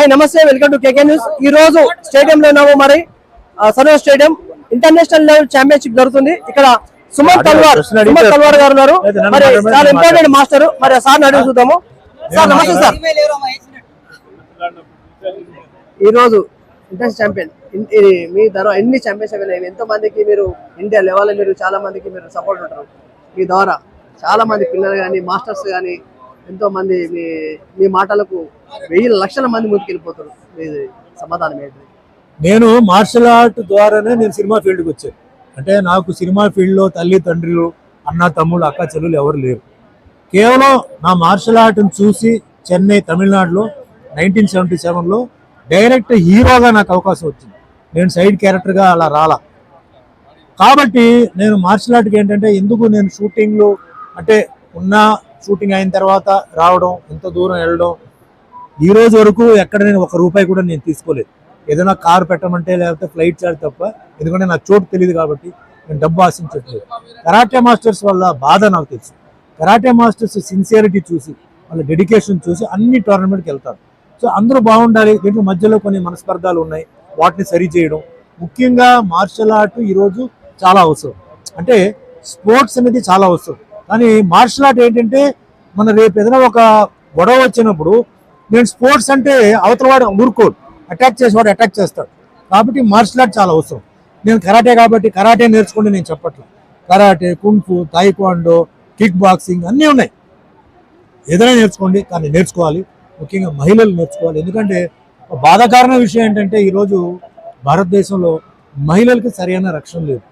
Hi నమస్తే welcome to KK news. ఈ రోజు స్టేడియం లో ఉన్నాము మరి. ఆ, Saroj stadium international level championship జరుగుతుంది. ఇక్కడ సుమన్ తల్వార్ సుమన్ తల్వార్ గారు ఉన్నారు. మరి చాలా ఇంపార్టెంట్ మాస్టర్ మరి సార్ అడిగి చూద్దాము. సార్ నమస్తే సార్. ఈ రోజు ఇంటర్నేషనల్ ఛాంపియన్. ఇది మీ ద్వారా ఎన్ని ఛాంపియన్షిప్ అయినాయి ఎంతో మందికి మీరు ఇండియా లెవెల్ మీరు చాలా మందికి మీరు సపోర్ట్ ఉంటారు. మీ ద్వారా చాలా మంది పిల్లలు కానీ మాస్టర్స్ కానీ ఎంతో మంది మీ మీ మాటలకు వెయ్యి లక్షల మంది ముందుకెళ్ళిపోతారు. మీ సమాధానం ఏంటి? నేను మార్షల్ ఆర్ట్ ద్వారానే నేను సినిమా ఫీల్డ్కి వచ్చాను. అంటే నాకు సినిమా ఫీల్డ్లో తల్లి తండ్రులు అన్న తమ్ముళ్ళు అక్క చెల్లెలు ఎవరు లేరు. కేవలం నా మార్షల్ ఆర్ట్ని చూసి చెన్నై తమిళనాడులో నైన్టీన్ సెవెంటీ సెవెన్లో డైరెక్ట్ హీరోగా నాకు అవకాశం వచ్చింది. నేను సైడ్ క్యారెక్టర్గా అలా రాలా. కాబట్టి నేను మార్షల్ ఆర్ట్కి ఏంటంటే ఎందుకు నేను షూటింగ్లు అంటే ఉన్న షూటింగ్ అయిన తర్వాత రావడం ఎంత దూరం వెళ్ళడం. ఈ రోజు వరకు ఎక్కడ నేను ఒక రూపాయి కూడా నేను తీసుకోలేదు. ఏదైనా కారు పెట్టమంటే లేకపోతే ఫ్లైట్ చార్జ్ తప్ప ఎందుకంటే నాకు చోటు తెలియదు కాబట్టి నేను డబ్బు ఆశించట్లేదు. కరాటే మాస్టర్స్ వల్ల బాధ నాకు తెలుసు. కరాటే మాస్టర్స్ సిన్సియారిటీ చూసి వాళ్ళ డెడికేషన్ చూసి అన్ని టోర్నమెంట్కి వెళ్తారు. సో అందరూ బాగుండాలి. దీంట్లో మధ్యలో కొన్ని మనస్పర్ధాలు ఉన్నాయి. వాటిని సరి చేయడం. ముఖ్యంగా మార్షల్ ఆర్ట్ ఈరోజు చాలా అవసరం. అంటే స్పోర్ట్స్ అనేది చాలా అవసరం. కానీ మార్షల్ ఆర్ట్ ఏంటంటే మన రేపు ఏదైనా ఒక గొడవ వచ్చినప్పుడు నేను స్పోర్ట్స్ అంటే అవతల వాడు ఊరుకోడు. అటాక్ చేసేవాడు అటాక్ చేస్తాడు. కాబట్టి మార్షల్ ఆర్ట్ చాలా అవసరం. నేను కరాటే కాబట్టి కరాటే నేర్చుకుంటే నేను చెప్పట్లేదు karate kung fu taekwondo kick boxing అన్నీ ఉన్నాయి. ఏదైనా నేర్చుకోండి కానీ నేర్చుకోవాలి. ముఖ్యంగా మహిళలు నేర్చుకోవాలి. ఎందుకంటే బాధాకరణ విషయం ఏంటంటే ఈరోజు భారతదేశంలో మహిళలకు సరైన రక్షణ లేదు.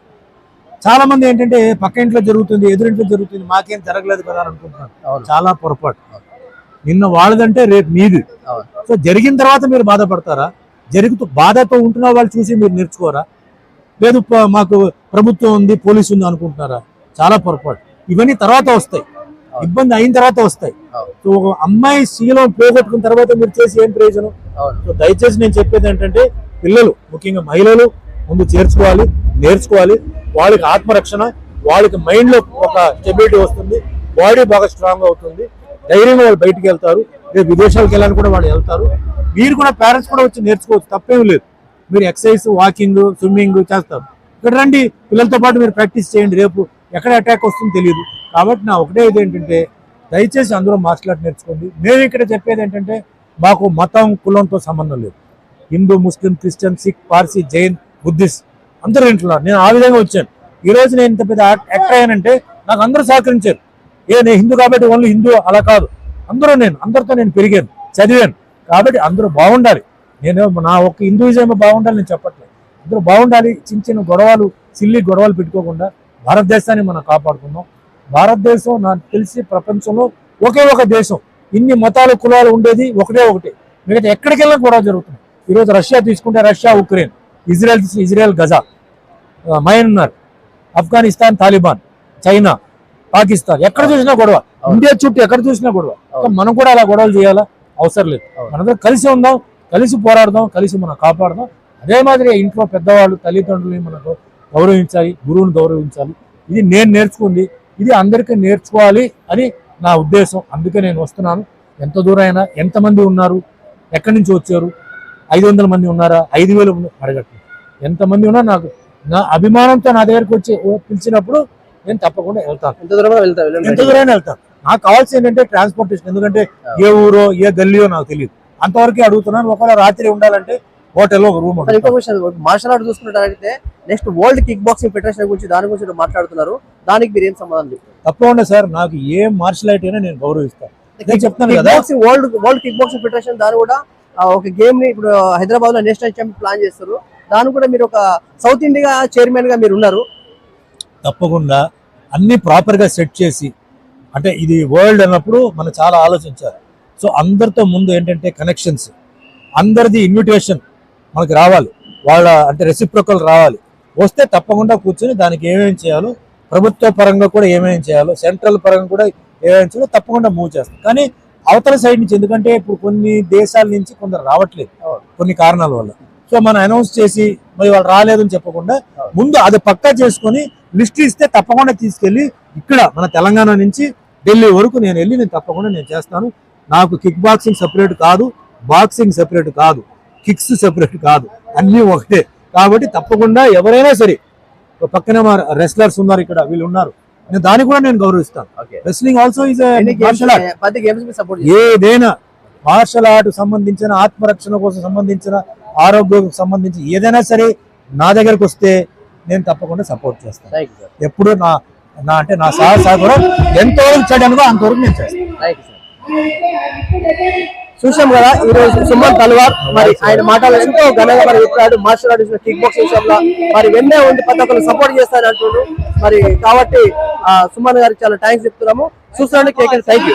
చాలా మంది ఏంటంటే పక్క ఇంట్లో జరుగుతుంది ఎదురింట్లో జరుగుతుంది మాకేం జరగలేదు కదా అని అనుకుంటున్నారు. చాలా పొరపాటు. నిన్న వాళ్ళదంటే రేపు మీది. సో జరిగిన తర్వాత మీరు బాధపడతారా? జరుగుతూ బాధతో ఉంటున్న వాళ్ళు చూసి మీరు నేర్చుకోరా? లేదు మాకు ప్రభుత్వం ఉంది పోలీసు ఉంది అనుకుంటున్నారా? చాలా పొరపాటు. ఇవన్నీ తర్వాత వస్తాయి. ఇబ్బంది అయిన తర్వాత వస్తాయి. సో ఒక అమ్మాయి శీలం పోగొట్టుకున్న తర్వాత మీరు చేసి ఏం ప్రయోజనం? సో దయచేసి నేను చెప్పేది ఏంటంటే పిల్లలు ముఖ్యంగా మహిళలు ముందు చేర్చుకోవాలి నేర్చుకోవాలి. వాళ్ళకి ఆత్మరక్షణ వాళ్ళకి మైండ్లో ఒక స్టెబిలిటీ వస్తుంది బాడీ బాగా స్ట్రాంగ్ అవుతుంది. ధైర్యంగా వాళ్ళు బయటికి వెళ్తారు. రేపు విదేశాలకు వెళ్ళాలని కూడా వాళ్ళు వెళ్తారు. మీరు కూడా పేరెంట్స్ కూడా వచ్చి నేర్చుకోవచ్చు తప్పేం లేదు. మీరు ఎక్సర్సైజ్ వాకింగ్ స్విమ్మింగ్ చేస్తారు. ఇక్కడ రండి పిల్లలతో పాటు మీరు ప్రాక్టీస్ చేయండి. రేపు ఎక్కడ అటాక్ వస్తుందో తెలియదు. కాబట్టి నా ఒకటే ఇది ఏంటంటే దయచేసి అందరూ మార్షల్ ఆర్ట్ నేర్చుకోండి. మేము ఇక్కడ చెప్పేది ఏంటంటే మాకు మతం కులంతో సంబంధం లేదు. Hindu Muslim Christian Sikh Parsi Jain Buddhist అందరూ వింటున్నారు నేను ఆ విధంగా వచ్చాను. ఈ రోజు నేను ఇంత పెద్ద యాక్టర్ అయ్యానంటే నాకు అందరూ సహకరించారు. ఏ నేను హిందూ కాబట్టి ఓన్లీ హిందూ అలా కాదు. అందరూ నేను అందరితో నేను పెరిగాను చదివాను. కాబట్టి అందరూ బాగుండాలి. నేను నా ఒక్క హిందూయిజం బాగుండాలి నేను చెప్పట్లేదు. అందరూ బాగుండాలి. చిన్న చిన్న గొడవలు సిల్లి గొడవలు పెట్టుకోకుండా భారతదేశాన్ని మనం కాపాడుకుందాం. భారతదేశం నాకు తెలిసి ప్రపంచంలో ఒకే ఒక దేశం. ఇన్ని మతాలు కులాలు ఉండేది ఒకటే ఒకటి. మిగతా ఎక్కడికి వెళ్ళినా గొడవ జరుగుతుంది ఈరోజు రష్యా తీసుకుంటే Russia Ukraine. Israel Israel Gaza Myanmar Afghanistan Taliban China Pakistan ఎక్కడ చూసినా గొడవ. ఇండియా చుట్టూ ఎక్కడ చూసినా గొడవ. మనం కూడా అలా గొడవలు చేయాలా? అవసరం లేదు. మనందరం కలిసి ఉందాం కలిసి పోరాడదాం కలిసి మనం కాపాడదాం. అదే మాదిరి ఇంట్లో పెద్దవాళ్ళు తల్లిదండ్రులని మనకు గౌరవించాలి గురువుని గౌరవించాలి. ఇది నేను నేర్చుకుంది ఇది అందరికీ నేర్చుకోవాలి అని నా ఉద్దేశం. అందుకే నేను వస్తున్నాను. ఎంత దూరం అయినా ఎంతమంది ఉన్నారు ఎక్కడి నుంచి వచ్చారు ఐదు వందల మంది ఉన్నారా? ఐదు వేలు అడగట్లేదు ఎంతమంది ఉన్నా నాకు నా అభిమానంతో నా దగ్గరికి వచ్చి పిలిచినప్పుడు నేను తప్పకుండా వెళ్తాను. ఎంత దూరం వెళ్తా వెళ్ళండి. ఎంత దూరం వెళ్తాను నాకు కావాల్సింది ఏంటంటే ట్రాన్స్పోర్టేషన్ ఎందుకంటే ఏ ఊరో ఏ గల్లీయో నాకు తెలియదు. అంతవరకే అడుగుతున్నాను. ఒకవేళ రాత్రి ఉండాలంటే హోటల్లో ఒక రూమ్ మార్షల్ ఆర్ట్ చూసుకున్నట్టయితే next world kick boxing federation గురించి దాని గురించి మాట్లాడుతున్నారు. దానికి మీరు ఏం సమాధానం చెప్తారు తప్పకుండా సార్ నాకు ఏ మార్షల్ ఆర్ట్ అయినా నేను గౌరవిస్తాను. చెప్తాను కదా. World world kick boxing federation దాని కూడా ఒక గేమ్ని ఇప్పుడు హైదరాబాద్లో నేషనల్ ఛాంపియన్ ప్లాన్ చేస్తారు. దాని కూడా మీరు ఒక సౌత్ ఇండియా చైర్మన్గా మీరు ఉన్నారు. తప్పకుండా అన్ని ప్రాపర్గా సెట్ చేసి అంటే ఇది వరల్డ్ అన్నప్పుడు మనం చాలా ఆలోచించాలి. సో అందరితో ముందు ఏంటంటే కనెక్షన్స్ అందరిది ఇన్విటేషన్ మనకి రావాలి. వాళ్ళ అంటే రెసిప్రొకల్ రావాలి. వస్తే తప్పకుండా కూర్చొని దానికి ఏమేమి చేయాలో ప్రభుత్వ పరంగా కూడా ఏమేమి చేయాలో సెంట్రల్ పరంగా కూడా ఏమేమి చేయాలో తప్పకుండా మూవ్ చేస్తాం. కానీ అవతల సైడ్ నుంచి ఎందుకంటే ఇప్పుడు కొన్ని దేశాల నుంచి కొందరు రావట్లేదు కొన్ని కారణాల వల్ల. సో మనం అనౌన్స్ చేసి మరి వాళ్ళు రాలేదని చెప్పకుండా ముందు అది పక్కా చేసుకొని లిస్ట్ ఇస్తే తప్పకుండా తీసుకెళ్ళి ఇక్కడ మన తెలంగాణ నుంచి ఢిల్లీ వరకు నేను వెళ్ళి నేను తప్పకుండా నేను చేస్తాను. నాకు కిక్ బాక్సింగ్ సపరేట్ కాదు బాక్సింగ్ సెపరేట్ కాదు కిక్స్ సెపరేట్ కాదు అన్నీ ఒకటే. కాబట్టి తప్పకుండా ఎవరైనా సరే పక్కన పక్కనే మా రెస్లర్స్ ఉన్నారు ఇక్కడ వీళ్ళు ఉన్నారు. నేను దాన్ని కూడా నేను గౌరవిస్తాను. Wrestling also is martial art ఏదైనా మార్షల్ ఆర్ట్ సంబంధించిన ఆత్మరక్షణ కోసం సంబంధించిన ఆరోగ్యం సంబంధించి ఏదైనా సరే నా దగ్గరకు వస్తే నేను తప్పకుండా సపోర్ట్ చేస్తాను. ఎప్పుడు నా నా అంటే నా సహా సహకారం ఎంతవరకు చేయడానికో అంతవరకు నేను చేస్తాను. చూసాం కదా ఈ రోజు సుమన్ తల్వార్. మరి ఆయన మాటలు ఎంతో ఘనంగా మరి చెప్పాడు మార్షల్ ఆర్ట్స్ కిక్ బాక్స్ విషయంలో. మరి వెన్నే ఉండి ప్రతి ఒక్కరు సపోర్ట్ చేస్తారని అంటున్నారు మరి కాబట్టి ఆ, సుమన్ గారికి చాలా థ్యాంక్స్ చెప్తున్నాము. చూస్తాను కేకే థ్యాంక్